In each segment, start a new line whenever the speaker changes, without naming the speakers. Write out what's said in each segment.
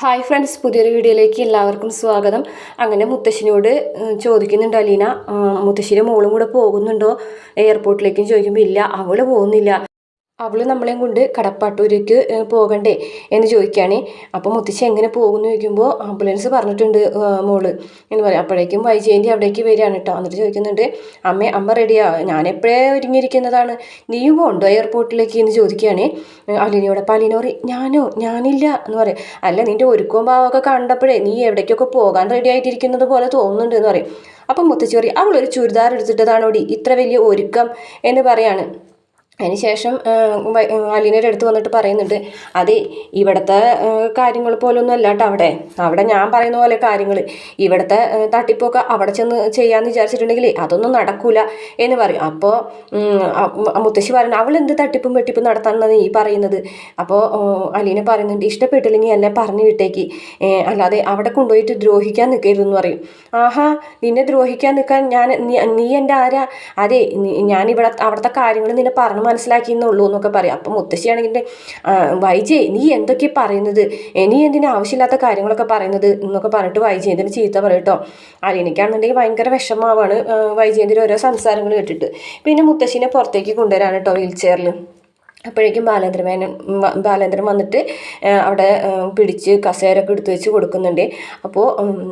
Hi friends പുതിയൊരു വീഡിയോയിലേക്ക് എല്ലാവർക്കും സ്വാഗതം. അങ്ങനെ മുത്തശ്ശിനോട് ചോദിക്കുന്നുണ്ട് അലീന. മുത്തശ്ശിന്റെ മോളും കൂടെ പോകുന്നുണ്ടോ? എയർപോർട്ടിലേക്കും ചോദിക്കുമ്പോൾ ഇല്ല അവൾ പോകുന്നില്ല. അവൾ നമ്മളെയും കൊണ്ട് കടപ്പാട്ടൂരേക്ക് പോകണ്ടേ എന്ന് ചോദിക്കുകയാണ് അപ്പോൾ മുത്തശ്ശി എങ്ങനെ പോകുന്നു ചോദിക്കുമ്പോൾ ആംബുലൻസ് പറഞ്ഞിട്ടുണ്ട് മോൾ എന്ന് പറയും. അപ്പോഴേക്കും വൈജയന്റെ അവിടേക്ക് വരികയാണ് കേട്ടോ എന്നിട്ട് ചോദിക്കുന്നുണ്ട് അമ്മ അമ്മ റെഡിയാ ഞാൻ എപ്പോഴേ ഒരുങ്ങിയിരിക്കുന്നതാണ്. നീയും പോകണ്ടോ എയർപോർട്ടിലേക്ക് എന്ന് ചോദിക്കുകയാണ് അലീനയോട് അപ്പോൾ അലീന പറയും ഞാനോ? ഞാനില്ല. എന്ന് പറയും. അല്ല നിന്റെ ഒരുക്കവും ഭാവമൊക്കെ കണ്ടപ്പോഴേ നീ എവിടേക്കൊക്കെ പോകാൻ റെഡി ആയിട്ടിരിക്കുന്നത് പോലെ തോന്നുന്നുണ്ട് എന്ന് പറയും. അപ്പം മുത്തശ്ശി പറയും അവളൊരു ചുരിദാർ എടുത്തിട്ടതാണോടി? ഇത്ര വലിയ ഒരുക്കം എന്ന് പറയാണ്. അതിനുശേഷം അലീനയുടെ അടുത്ത് വന്നിട്ട് പറയുന്നുണ്ട് അതെ ഇവിടുത്തെ കാര്യങ്ങൾ പോലൊന്നും അല്ല കേട്ടോ അവിടെ. അവിടെ ഞാൻ പറയുന്ന പോലെ കാര്യങ്ങൾ ഇവിടുത്തെ തട്ടിപ്പൊക്കെ അവിടെ ചെന്ന് ചെയ്യാമെന്ന് വിചാരിച്ചിട്ടുണ്ടെങ്കിൽ അതൊന്നും നടക്കൂല. എന്ന് പറയും. അപ്പോൾ മുത്തശ്ശി പറയുന്നത് അവൾ എന്ത് തട്ടിപ്പും വെട്ടിപ്പും നടത്താമെന്നാണ് ഈ പറയുന്നത്? അപ്പോൾ അലീന പറയുന്നുണ്ട് ഇഷ്ടപ്പെട്ടില്ലെങ്കിൽ എന്നെ പറഞ്ഞു വിട്ടേക്ക്. അല്ലാതെ അവിടെ കൊണ്ടുപോയിട്ട് ദ്രോഹിക്കാൻ നിൽക്കരുതെന്ന് പറയും. ആഹാ നിന്നെ ദ്രോഹിക്കാൻ നിൽക്കാൻ ഞാൻ നീ- നീ എന്റെ ആരാ? അതെ നീ- ഞാനിവിടെ അവിടുത്തെ കാര്യങ്ങൾ നിന്നെ പറഞ്ഞു മനസ്സിലാക്കിയെന്നുള്ളൂ എന്നൊക്കെ പറയും. അപ്പം മുത്തശ്ശിയാണെങ്കിൽ വൈജയ് നീ എന്തൊക്കെ പറയുന്നത്? നീ എന്തിനാ ആവശ്യമില്ലാത്ത കാര്യങ്ങളൊക്കെ പറയുന്നത് എന്നൊക്കെ പറഞ്ഞിട്ട് വൈജയന്തിന് ചീത്ത പറയും കേട്ടോ. അലീനയ്ക്കാണെന്നുണ്ടെങ്കിൽ ഭയങ്കര വിഷമമാവാണ് ആ, വൈജയന്തിന്റെ ഓരോ സംസാരങ്ങൾ കേട്ടിട്ട്. പിന്നെ മുത്തശ്ശിനെ പുറത്തേക്ക് കൊണ്ടുവരാണ് കേട്ടോ വീൽ ചെയറിൽ അപ്പോഴേക്കും ബാലേന്ദ്രമേനൻ ബാലേന്ദ്രൻ വന്നിട്ട് അവിടെ പിടിച്ച് കസേരൊക്കെ എടുത്തു വെച്ച് കൊടുക്കുന്നുണ്ട്. അപ്പോൾ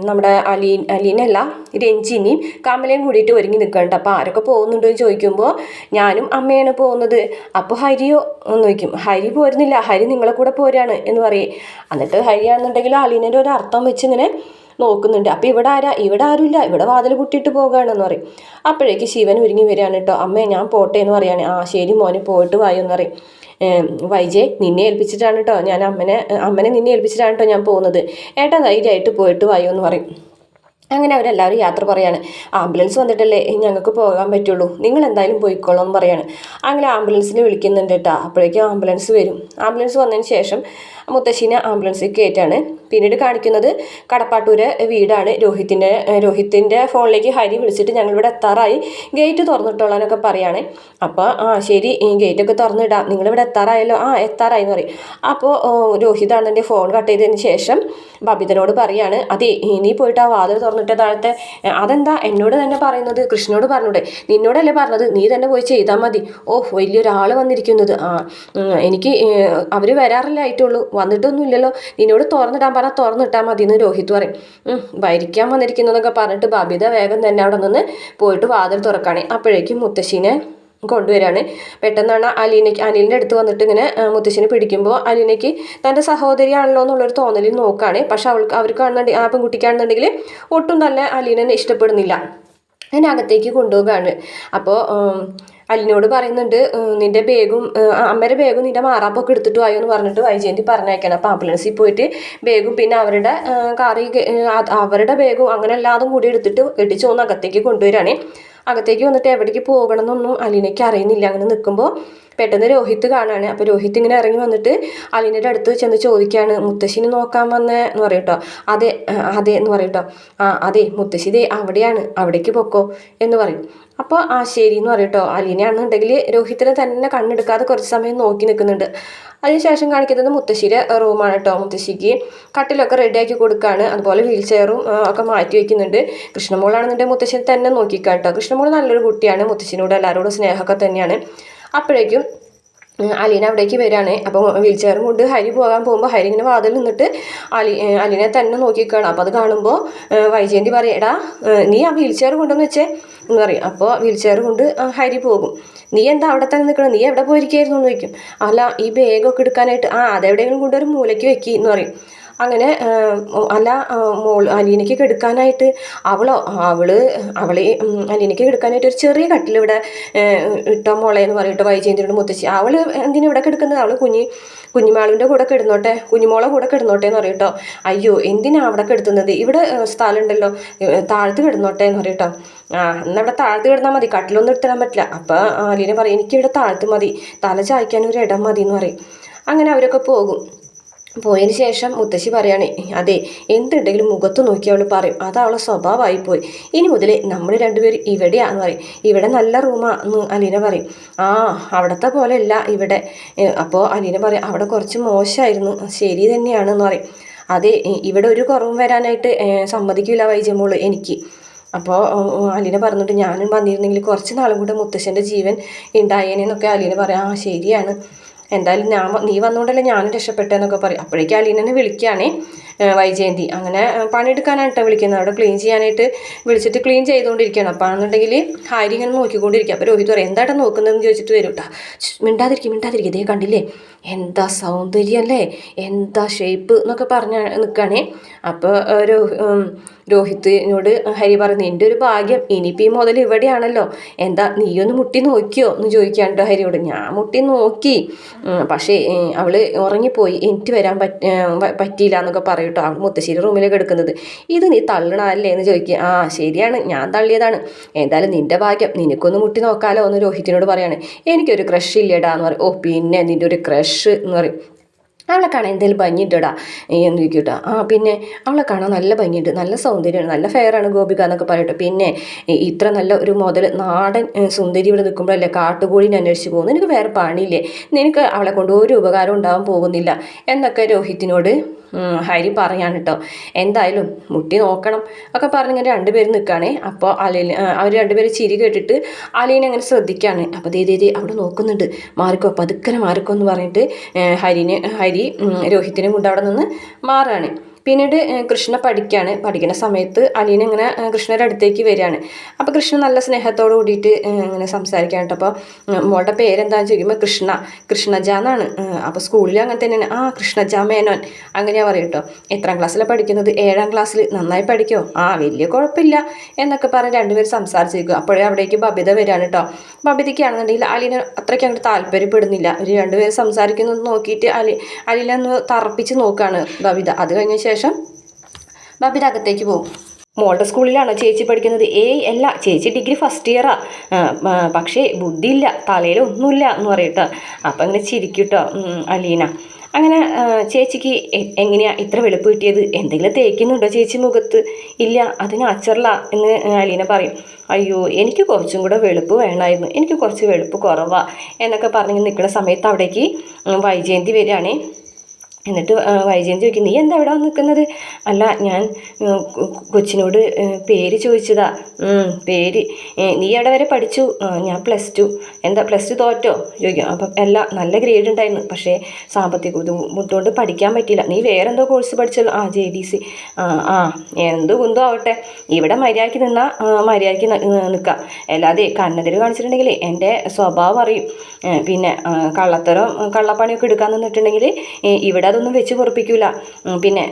നമ്മുടെ അലീൻ അലീനല്ല രഞ്ജിനിയും കമലയും കൂടിയിട്ട് ഒരുങ്ങി നിൽക്കുന്നുണ്ട്. അപ്പോൾ ആരൊക്കെ പോകുന്നുണ്ടോ എന്ന് ചോദിക്കുമ്പോൾ ഞാനും അമ്മയാണ് പോകുന്നത്. അപ്പോൾ ഹരിയോ എന്ന് ചോദിക്കും ഹരി പോരുന്നില്ല ഹരി നിങ്ങളെ കൂടെ പോരാണ് എന്ന് പറയും. എന്നിട്ട് ഹരിയാണെന്നുണ്ടെങ്കിൽ അലീനന്റെ ഒരു അർത്ഥം വെച്ച് ഇങ്ങനെ നോക്കുന്നുണ്ട്. അപ്പോൾ ഇവിടെ ആരാ? ഇവിടെ ആരുമില്ല. ഇവിടെ വാതിൽ കുട്ടിയിട്ട് പോകുകയാണെന്ന് പറയും. അപ്പോഴേക്ക് ശിവൻ ഒരുങ്ങി വരികയാണ് കേട്ടോ. അമ്മേ ഞാൻ പോട്ടെ എന്ന് പറയാണ്. ആ ശരി മോനെ പോയിട്ട് വായോ എന്ന് പറയും. വൈജെ നിന്നെ ഏൽപ്പിച്ചിട്ടാണ് കേട്ടോ ഞാൻ അമ്മനെ അമ്മനെ നിന്നെ ഏൽപ്പിച്ചിട്ടാണ് കേട്ടോ ഞാൻ പോകുന്നത്. ഏട്ടാ ധൈര്യമായിട്ട് പോയിട്ട് വായോ എന്ന് പറയും. അങ്ങനെ അവരെല്ലാവരും യാത്ര പറയാണ്. ആംബുലൻസ് വന്നിട്ടല്ലേ ഞങ്ങൾക്ക് പോകാൻ പറ്റുള്ളൂ. നിങ്ങൾ എന്തായാലും പോയിക്കോളൂ എന്ന് പറയാണ്. അങ്ങനെ ആംബുലൻസിന് വിളിക്കുന്നുണ്ട് കേട്ടോ. അപ്പോഴേക്കും ആംബുലൻസ് വരും. ആംബുലൻസ് വന്നതിന് ശേഷം മുത്തശ്ശീനെ ആംബുലൻസിൽ കയറ്റാണ്. പിന്നീട് കാണിക്കുന്നത് കടപ്പാട്ടൂര് വീടാണ്. രോഹിത്തിന്റെ രോഹിത്തിന്റെ ഫോണിലേക്ക് ഹരി വിളിച്ചിട്ട് ഞങ്ങളിവിടെ എത്താറായി. ഗേറ്റ് തുറന്നിട്ടോളാനൊക്കെ പറയാണ്. അപ്പോൾ ആ ശരി ഗേറ്റൊക്കെ തുറന്നിടാം. നിങ്ങളിവിടെ എത്താറായല്ലോ? ആ എത്താറായി എന്ന് പറയും. അപ്പോൾ രോഹിതാണ് എന്റെ ഫോൺ കട്ട് ചെയ്തതിന് ശേഷം ബബിതനോട് പറയാണ് അതെ നീ പോയിട്ട് ആ വാതിൽ തുറന്നിട്ട് താഴത്തെ അതെന്താ എന്നോട് തന്നെ പറയുന്നത്? കൃഷ്ണനോട് പറഞ്ഞൂടെ. നിന്നോടല്ലേ പറഞ്ഞത്? നീ തന്നെ പോയി ചെയ്താൽ മതി. ഓ വലിയൊരാൾ വന്നിരിക്കുന്നത്. ആ എനിക്ക് അവർ വരാറില്ല ആയിട്ടുള്ളൂ. വന്നിട്ടൊന്നുമില്ലല്ലോ. നിന്നോട് തുറന്നിടാൻ പറഞ്ഞാൽ തുറന്നിട്ടാൽ മതി എന്ന് രോഹിത് പറയും. വന്നിരിക്കുന്നു വന്നിരിക്കുന്നതൊക്കെ പറഞ്ഞിട്ട് ബബിത വേഗം തന്നെ അവിടെ നിന്ന് പോയിട്ട് വാതിൽ തുറക്കാണ്. അപ്പോഴേക്കും മുത്തശ്ശീനെ കൊണ്ടുവരാണ്. പെട്ടെന്നാണ് അലീനയ്ക്ക് അനിലിന്റെ അടുത്ത് വന്നിട്ട് ഇങ്ങനെ മുത്തശ്ശിനെ പിടിക്കുമ്പോൾ അലീനയ്ക്ക് തന്റെ സഹോദരിയാണല്ലോ എന്നുള്ളൊരു തോന്നലിൽ നോക്കുകയാണ് പക്ഷെ അവൾക്ക് അവർക്ക് കാണുന്നുണ്ടെങ്കിൽ ആ പെൺകുട്ടിക്കാണെന്നുണ്ടെങ്കിൽ ഒട്ടും തന്നെ അലീനെ ഇഷ്ടപ്പെടുന്നില്ല. അതിനകത്തേക്ക് കൊണ്ടുപോകുകയാണ് അപ്പോൾ അലിനോട് പറയുന്നുണ്ട് നിന്റെ ബേഗും അമ്മയുടെ ബാഗും നിന്റെ മാറാപ്പൊക്കെ എടുത്തിട്ട് വായോ എന്ന് പറഞ്ഞിട്ട് വൈജയന്തി പറഞ്ഞേക്കണം അപ്പോൾ ആംബുലൻസിൽ പോയിട്ട് ബേഗും പിന്നെ അവരുടെ കാറി അവരുടെ ബേഗും അങ്ങനെ എല്ലാതും കൂടി എടുത്തിട്ട് എടിച്ചു വന്ന് അകത്തേക്ക് കൊണ്ടുവരികയാണ് അകത്തേക്ക് വന്നിട്ട് എവിടേക്ക് പോകണമെന്നൊന്നും അലീനയ്ക്ക് അറിയുന്നില്ല. അങ്ങനെ നിൽക്കുമ്പോൾ പെട്ടെന്ന് രോഹിത്ത് കാണാണ്. അപ്പോൾ രോഹിത്ത് ഇങ്ങനെ ഇറങ്ങി വന്നിട്ട് അലീനയുടെ അടുത്ത് ചെന്ന് ചോദിക്കുകയാണ് മുത്തശ്ശിനെ നോക്കാൻ വന്നേ? എന്ന് പറയും കേട്ടോ. അതെ അതെ എന്ന് പറയും കേട്ടോ. ആ അതെ മുത്തശ്ശി ദേ അവിടെയാണ് അവിടേക്ക് പൊക്കോ എന്ന് പറയും. അപ്പോൾ ആ ശരി എന്ന് പറയും കേട്ടോ. അലീനയാണെന്നുണ്ടെങ്കിൽ രോഹിത്തിനെ തന്നെ കണ്ണെടുക്കാതെ കുറച്ച് സമയം നോക്കി നിൽക്കുന്നുണ്ട്. അതിനുശേഷം കാണിക്കുന്നത് മുത്തശ്ശിയുടെ റൂമാണ് കേട്ടോ. മുത്തശ്ശിക്ക് കട്ടിലൊക്കെ റെഡിയാക്കി കൊടുക്കുകയാണ്. അതുപോലെ വീൽ ചെയറും ഒക്കെ മാറ്റി വയ്ക്കുന്നുണ്ട് കൃഷ്ണമോളാണെന്നുണ്ടെങ്കിൽ മുത്തശ്ശിനെ തന്നെ നോക്കിക്കാം കേട്ടോ കൃഷ്ണമോൾ നല്ലൊരു കുട്ടിയാണ്. മുത്തശ്ശിനോട് എല്ലാവരോടും സ്നേഹമൊക്കെ തന്നെയാണ്. അപ്പോഴേക്കും അലീന അവിടേക്ക് വരികയാണ്. അപ്പോൾ വീൽ ചെയറും കൊണ്ട് ഹരി പോകാൻ പോകുമ്പോൾ ഹരി ഇങ്ങനെ വാതിൽ നിന്നിട്ട് അലി അലീനെ തന്നെ നോക്കിക്കാണ്. അപ്പോൾ അത് കാണുമ്പോൾ വൈജയന്തി പറയും എടാ നീ ആ വീൽ ചെയർ കൊണ്ടുവന്ന് വെച്ചേ എന്ന് പറയും. അപ്പോൾ വീൽ ചെയർ കൊണ്ട് ഹരി പോകും. നീ എന്താ അവിടെ തന്നെ നിൽക്കണം? നീ എവിടെ പോയിരിക്കായിരുന്നു? എന്ന് ചോദിക്കും. അല്ല ഈ ബാഗൊക്കെ എടുക്കാനായിട്ട് ആ അതെവിടെയെങ്കിലും കൊണ്ടൊരു മൂലയ്ക്ക് വെക്കി എന്ന് പറയും. അങ്ങനെ അല്ല മോൾ അലീനയ്ക്ക് എടുക്കാനായിട്ട് അവളോ അവൾ അവളെ അലീനയ്ക്ക് കെടുക്കാനായിട്ട് ഒരു ചെറിയ കട്ടിൽ ഇവിടെ ഇട്ടോ മോളെ എന്ന് പറഞ്ഞിട്ട് വൈജയന്തിയുടെ മുത്തശ്ശി അവൾ എന്തിനാ ഇവിടെ കിടക്കുന്നത്? അവൾ കുഞ്ഞി കുഞ്ഞിമാളുവിന്റെ കൂടെ കിടന്നോട്ടെ കുഞ്ഞിമോളെ കൂടെ കിടന്നോട്ടെ എന്ന് പറയട്ടോ അയ്യോ എന്തിനാ അവിടെ കിടത്തുന്നത്? ഇവിടെ സ്ഥലം സ്ഥലമുണ്ടല്ലോ താഴ്ത്ത് കിടന്നോട്ടെ എന്ന് പറയട്ടോ ആ എന്നാൽ ഇവിടെ താഴത്ത് കിടന്നാൽ മതി കട്ടിലൊന്നും എടുത്തിടാൻ പറ്റില്ല. അപ്പം അലീന പറയും എനിക്കിവിടെ താഴത്ത് മതി തല ചായ്ക്കാൻ ഒരു ഇടം മതി എന്ന് പറയും. അങ്ങനെ അവരൊക്കെ പോകും. പോയതിന് ശേഷം മുത്തശ്ശി പറയാണ് അതെ എന്തുണ്ടെങ്കിലും മുഖത്ത് നോക്കി അവൾ പറയും. അത് അവളെ സ്വഭാവമായി പോയി. ഇനി മുതൽ നമ്മൾ രണ്ടുപേരും ഇവിടെയാന്ന് പറയും. ഇവിടെ നല്ല റൂമാന്ന് അലീന പറയും. ആ അവിടത്തെ പോലെ അല്ല ഇവിടെ അപ്പോൾ അലീന പറയും അവിടെ കുറച്ച് മോശമായിരുന്നു ശരി തന്നെയാണെന്ന് പറയും. അതെ ഇവിടെ ഒരു കുറവും വരാനായിട്ട് സമ്മതിക്കില്ല വൈജമോൾ എനിക്ക്. അപ്പോൾ അലീന പറഞ്ഞിട്ട് ഞാനും വന്നിരുന്നെങ്കിൽ കുറച്ച് നാളും കൂടെ മുത്തശ്ശന്റെ ജീവൻ ഉണ്ടായേനെന്നൊക്കെ അലീന പറയാം. ആ ശരിയാണ്. എന്തായാലും ഞാൻ നീ വന്നുകൊണ്ടല്ലേ ഞാനും രക്ഷപ്പെട്ടെന്നൊക്കെ പറയും. അപ്പോഴേക്കും അലീനനെ വിളിക്കുകയാണേ വൈജയന്തി. അങ്ങനെ പണിയെടുക്കാനായിട്ടാണ് പണിയെടുക്കാനായിട്ടോ വിളിക്കുന്നത്. അവിടെ ക്ലീൻ ചെയ്യാനായിട്ട് വിളിച്ചിട്ട് ക്ലീൻ ചെയ്തുകൊണ്ടിരിക്കുകയാണ് അപ്പോൾ ആണെന്നുണ്ടെങ്കിൽ ഹാരി ഇങ്ങനെ നോക്കിക്കൊണ്ടിരിക്കുക. അപ്പോൾ രോഹിത് പറയും എന്തായിട്ടാണ് നോക്കുന്നതെന്ന് ചോദിച്ചിട്ട് വരും കേട്ടോ മിണ്ടാതിരിക്കും മിണ്ടാതിരിക്കും. ഇതേ കണ്ടില്ലേ? എന്താ സൗന്ദര്യം അല്ലേ എന്താ ഷേപ്പ് എന്നൊക്കെ പറഞ്ഞ് നിൽക്കുകയാണേ അപ്പോൾ രോ ഉം, രോഹിത്തിനോട് ഹരി പറഞ്ഞു എന്റെ ഒരു ഭാഗ്യം ഇനിയിപ്പോൾ ഈ മുതൽ ഇവിടെയാണല്ലോ. എന്താ നീയൊന്ന് മുട്ടി നോക്കിയോ? എന്ന് ചോദിക്കാൻ ഹരിയോട്. ഞാൻ മുട്ടി നോക്കി. പക്ഷേ അവൾ ഉറങ്ങിപ്പോയി. എനിക്ക് വരാൻ പറ്റ പറ്റിയില്ല എന്നൊക്കെ പറയും അവൾ മുത്തശ്ശേരി റൂമിലേക്ക് എടുക്കുന്നത്. ഇത് നീ തള്ളണല്ലേ എന്ന് ചോദിക്കുക ആ ശരിയാണ്. ഞാൻ തള്ളിയതാണ്. എന്തായാലും നിന്റെ ഭാഗ്യം. നിനക്കൊന്ന് മുട്ടി നോക്കാലോ എന്ന് രോഹിത്തിനോട് പറയാണ്. എനിക്കൊരു ക്രഷ് ഇല്ലേടാ എന്ന് പറയും. ഓ പിന്നെ നിന്റെ ഒരു ക്രഷ് എന്ന് പറയും. അവളെ കാണാൻ എന്തെങ്കിലും ഭംഗിയുണ്ടോടാ? എന്ന് ചോദിക്കൂട്ടോ. ആ പിന്നെ അവളെ കാണാൻ നല്ല ഭംഗിയുണ്ട്. നല്ല സൗന്ദര്യമാണ്. നല്ല ഫെയറാണ് ഗോപിക എന്നൊക്കെ പറയട്ടെ. പിന്നെ ഇത്ര നല്ല ഒരു മുതൽ നാടൻ സുന്ദരി ഇവിടെ നിൽക്കുമ്പോഴല്ലേ കാട്ടുകോഴിനെ അന്വേഷിച്ച് പോകുന്നു എനിക്ക് വേറെ പണിയില്ലേ? നിനക്ക് അവളെ കൊണ്ട് ഒരു ഉപകാരം ഉണ്ടാവാൻ പോകുന്നില്ല. എന്നൊക്കെ രോഹിത്തിനോട് ഹരി പറയാണ് കേട്ടോ എന്തായാലും മുട്ടി നോക്കണം. ഒക്കെ പറഞ്ഞ് ഇങ്ങനെ രണ്ടുപേരും നിൽക്കുകയാണേ അപ്പോൾ അലീന അവർ രണ്ടുപേരും ചിരി കേട്ടിട്ട് അലീനെ അങ്ങനെ ശ്രദ്ധിക്കുകയാണ് അപ്പോൾ ദേ ദേ അവിടെ നോക്കുന്നുണ്ട്. മാറിക്കോ പതുക്കനെ മാറിക്കോ എന്ന് പറഞ്ഞിട്ട് ഹരിനെ ഹരി രോഹിത്തിനെ കൊണ്ട് അവിടെ നിന്ന് മാറുകയാണ് പിന്നീട് കൃഷ്ണ പഠിക്കുകയാണ് പഠിക്കുന്ന സമയത്ത് അലീന ഇങ്ങനെ കൃഷ്ണയുടെ അടുത്തേക്ക് വരികയാണ്. അപ്പോൾ കൃഷ്ണ നല്ല സ്നേഹത്തോട് കൂടിയിട്ട് ഇങ്ങനെ സംസാരിക്കാനായിട്ട് അപ്പോൾ മോളുടെ പേരെന്താണെന്ന് ചോദിക്കുമ്പോൾ കൃഷ്ണ കൃഷ്ണജ എന്നാണ് അപ്പോൾ സ്കൂളിൽ അങ്ങനെ തന്നെയാണ്. ആ കൃഷ്ണജ മേനോൻ അങ്ങനെയാ പറയും കേട്ടോ. എത്രാം ക്ലാസ്സിലാണ് പഠിക്കുന്നത്? ഏഴാം ക്ലാസ്സിൽ നന്നായി പഠിക്കോ? ആ വലിയ കുഴപ്പമില്ല എന്നൊക്കെ പറഞ്ഞ് രണ്ടുപേരും സംസാരിച്ചിരിക്കും അപ്പോഴേ അവിടേക്ക് ബബിത വരികയാണ് കേട്ടോ. ബബിതയ്ക്കാണെന്നുണ്ടെങ്കിൽ അലീന അത്രയ്ക്ക് അങ്ങോട്ട് താല്പര്യപ്പെടുന്നില്ല. ഒരു രണ്ടുപേരും സംസാരിക്കുന്നത് നോക്കിയിട്ട് അലി അലീന ഒന്ന് തറപ്പിച്ച് നോക്കുകയാണ് ബബിത. അത് കഴിഞ്ഞ ശേഷം ബബിത അകത്തേക്ക് പോകും. മോളുടെ സ്കൂളിലാണോ ചേച്ചി പഠിക്കുന്നത്? ഏയ് അല്ല ചേച്ചി ഡിഗ്രി ഫസ്റ്റ് ഇയറാ. പക്ഷേ ബുദ്ധിയില്ല തലയിൽ ഒന്നുമില്ല എന്ന് പറയട്ടോ. അപ്പം അങ്ങനെ ചിരിക്കൂട്ടോ അലീന. അങ്ങനെ ചേച്ചിക്ക് എങ്ങനെയാണ് എങ്ങനെയാ ഇത്ര വെളുപ്പ് കിട്ടിയത്? എന്തെങ്കിലും തേക്കുന്നുണ്ടോ ചേച്ചി മുഖത്ത്? ഇല്ല അത് അച്ചറല എന്ന് അലീന പറയും. അയ്യോ എനിക്ക് കുറച്ചും കൂടെ വെളുപ്പ് വേണമായിരുന്നു എനിക്ക് കുറച്ച് വെളുപ്പ് കുറവാ എന്നൊക്കെ പറഞ്ഞ് നിൽക്കുന്ന സമയത്ത് അവിടേക്ക് വൈജയന്തി വരികയാണേ. എന്നിട്ട് വൈജയന്തി ചോദിക്കും നീ എന്താ ഇവിടെ നിൽക്കുന്നത്? അല്ല ഞാൻ കൊച്ചിനോട് പേര് ചോദിച്ചതാ. പേര് നീ എവിടെ വരെ പഠിച്ചു? ഞാൻ പ്ലസ് ടു. എന്താ പ്ലസ് ടു തോറ്റോ? ചോദിക്കും. അപ്പം അല്ല നല്ല ഗ്രേഡ് ഉണ്ടായിരുന്നു. പക്ഷേ സാമ്പത്തിക ബുദ്ധിമുട്ടുകൊണ്ട് പഠിക്കാൻ പറ്റിയില്ല. നീ വേറെ എന്തോ കോഴ്സ് പഠിച്ചല്ലോ? ആ ജെ ഡി സി. ആ ആ എന്ത് കുന്തോ ആവട്ടെ. ഇവിടെ മര്യാദയ്ക്ക് നിന്നാൽ മര്യാദയ്ക്ക് നിൽക്കാം അല്ലാതെ കണ്ണതിൽ കാണിച്ചിട്ടുണ്ടെങ്കിൽ എന്റെ സ്വഭാവം അറിയും. പിന്നെ കള്ളത്തരം കള്ളപ്പണിയൊക്കെ എടുക്കാൻ നിന്നിട്ടുണ്ടെങ്കിൽ ഇവിടെ അതൊന്നും വെച്ച് പൊറപ്പിക്കൂല. പിന്നെ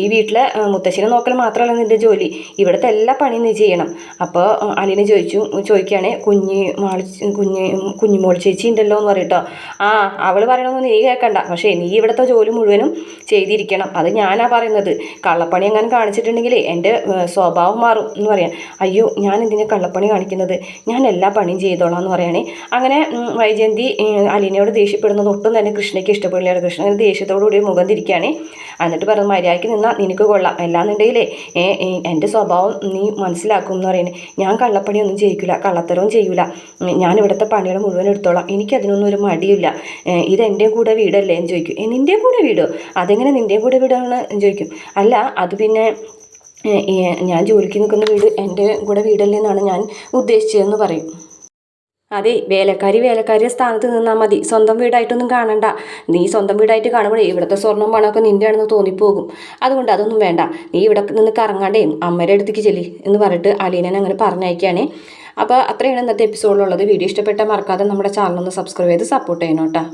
ഈ വീട്ടിലെ മുത്തശ്ശിനെ നോക്കൽ മാത്രമല്ല നിന്റെ ജോലി. ഇവിടുത്തെ എല്ലാ പണിയും നീ ചെയ്യണം. അപ്പോൾ അലീന ചോദിച്ചു ചോദിക്കുകയാണെ കുഞ്ഞ് മാളി കുഞ്ഞ് കുഞ്ഞുമോൾ ചേച്ചി ഉണ്ടല്ലോ എന്ന് പറയട്ടോ ആ അവൾ പറയണമെന്ന് നീ കേൾക്കണ്ട പക്ഷേ നീ ഇവിടുത്തെ ജോലി മുഴുവനും ചെയ്തിരിക്കണം. അത് ഞാനാ പറയുന്നത്. കള്ളപ്പണി എങ്ങനെ കാണിച്ചിട്ടുണ്ടെങ്കിൽ എന്റെ സ്വഭാവം മാറും എന്ന് പറയാം. അയ്യോ ഞാൻ എന്തിനാ കള്ളപ്പണി കാണിക്കുന്നത്? ഞാൻ എല്ലാ പണിയും ചെയ്തോളാം എന്ന് പറയണേ. അങ്ങനെ വൈജയന്തി അലീനയോട് ദേഷ്യപ്പെടുന്നത് ഒട്ടും തന്നെ കൃഷ്ണയ്ക്ക് ഇഷ്ടപ്പെടില്ല. കൃഷ്ണൻ ദേഷ്യത്തോടു കൂടി മുഖം തിരിക്കുകയാണ് എന്നിട്ട് പറഞ്ഞു മര്യാദയ്ക്ക് നിന്നാൽ നിനക്ക് കൊള്ളാം. അല്ലാന്നുണ്ടെങ്കിലേ എന്റെ സ്വഭാവം നീ മനസ്സിലാക്കും എന്ന് പറയുന്നത്. ഞാൻ കള്ളപ്പണിയൊന്നും ചെയ്യിക്കില്ല കള്ളത്തരവും ചെയ്യൂല. ഞാൻ ഇവിടുത്തെ പണികൾ മുഴുവൻ എടുത്തോളാം. എനിക്കതിനൊന്നും ഒരു മടിയില്ല. ഇതെന്റെ കൂടെ വീടല്ലേ എന്ന് ചോദിക്കും. "ഏ, നിന്റെ കൂടെ വീടോ? അതെങ്ങനെ നിന്റെ കൂടെ വീടാണ് ചോദിക്കും. അല്ല അത് പിന്നെ ഞാൻ ജോലിക്ക് നിൽക്കുന്ന വീട് എന്റെ കൂടെ വീടല്ലേ എന്നാണ് ഞാൻ ഉദ്ദേശിച്ചതെന്ന് പറയും. അതെ വേലക്കാരി വേലക്കാരിയെ സ്ഥാനത്ത് നിന്നാൽ മതി. സ്വന്തം വീടായിട്ടൊന്നും കാണണ്ട. നീ സ്വന്തം വീടായിട്ട് കാണുമ്പോഴേ ഇവിടുത്തെ സ്വർണം പണമൊക്കെ നിന്റെ ആണെന്ന് തോന്നിപ്പോകും. അതുകൊണ്ട് അതൊന്നും വേണ്ട. നീ ഇവിടെ നിന്ന് കറങ്ങാണ്ടേ അമ്മയുടെ അടുത്തേക്ക് ചെല്ലി എന്ന് പറഞ്ഞിട്ട് അലീനനെ അങ്ങനെ പറഞ്ഞയക്കുകയാണേ. അപ്പോൾ അത്രയാണ് ഇന്നത്തെ എപ്പിസോഡിലുള്ളത് വീഡിയോ ഇഷ്ടപ്പെട്ടാൽ മറക്കാതെ നമ്മുടെ ചാനൽ ഒന്ന് സബ്സ്ക്രൈബ് ചെയ്ത് സപ്പോർട്ട് ചെയ്യണം കേട്ടോ.